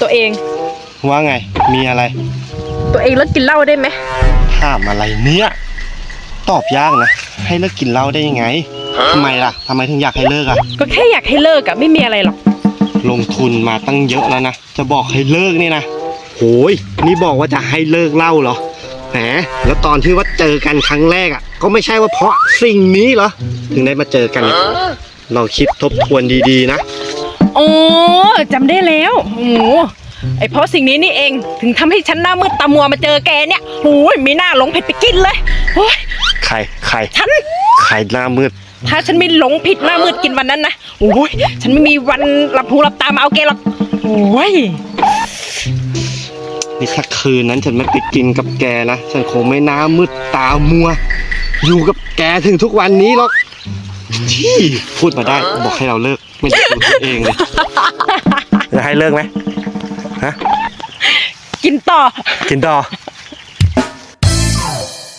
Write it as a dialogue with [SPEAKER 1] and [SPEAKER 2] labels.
[SPEAKER 1] ตัวเอง
[SPEAKER 2] ว่าไง มีอะไร
[SPEAKER 1] ตัวเองเลิกกินเหล้าได้ไหม
[SPEAKER 2] ถามอะไรเนี่ย ตอบยากนะ ให้เลิกกินเหล้าได้ยังไงทำไมล่ะทำไมถึงอยากให้เลิกอะ
[SPEAKER 1] ก็แค่อยากให้เลิกอะไม่มีอะไรหรอก
[SPEAKER 2] ลงทุนมาตั้งเยอะแล้วนะ จะบอกให้เลิกนี่นะโหยนี่บอกว่าจะให้เลิกเหล้าเหรอ แหม แล้วตอนที่ว่าเจอกันครั้งแรกอะก็ไม่ใช่ว่าเพราะสิ่งนี้เหรอ ถึงได้มาเจอกันเนี่ยเราคิดทบทวนดีๆนะ
[SPEAKER 1] โอ้จำได้แล้วโอ้โหไอเพราะสิ่งนี้นี่เองถึงทำให้ฉันหน้ามืดตามัวมาเจอแกเนี่ยโอ้ยมีหน้าหลงผิดไปกินเลยโอ้ย
[SPEAKER 2] ใครใคร
[SPEAKER 1] ฉัน
[SPEAKER 2] ใครหน้ามืด
[SPEAKER 1] ถ้าฉันไม่หลงผิดหน้ามืดกินวันนั้นนะโอ้ยฉันไม่มีวันหลับหูหลับตามาเอาแกหรอกโอ้ย
[SPEAKER 2] นี่ถ้าคืนนั้นฉันไม่ไปกินกับแกนะ ฉันคงไม่หน้ามืดตามัว อยู่กับแกถึงทุกวันนี้หรอก ที่พูดมาได้บอกให้เราเลิกไม่ได้ดูตัวเองเลยจะให้เลิกไหมฮะ
[SPEAKER 1] กินต่อ
[SPEAKER 2] กินต่อ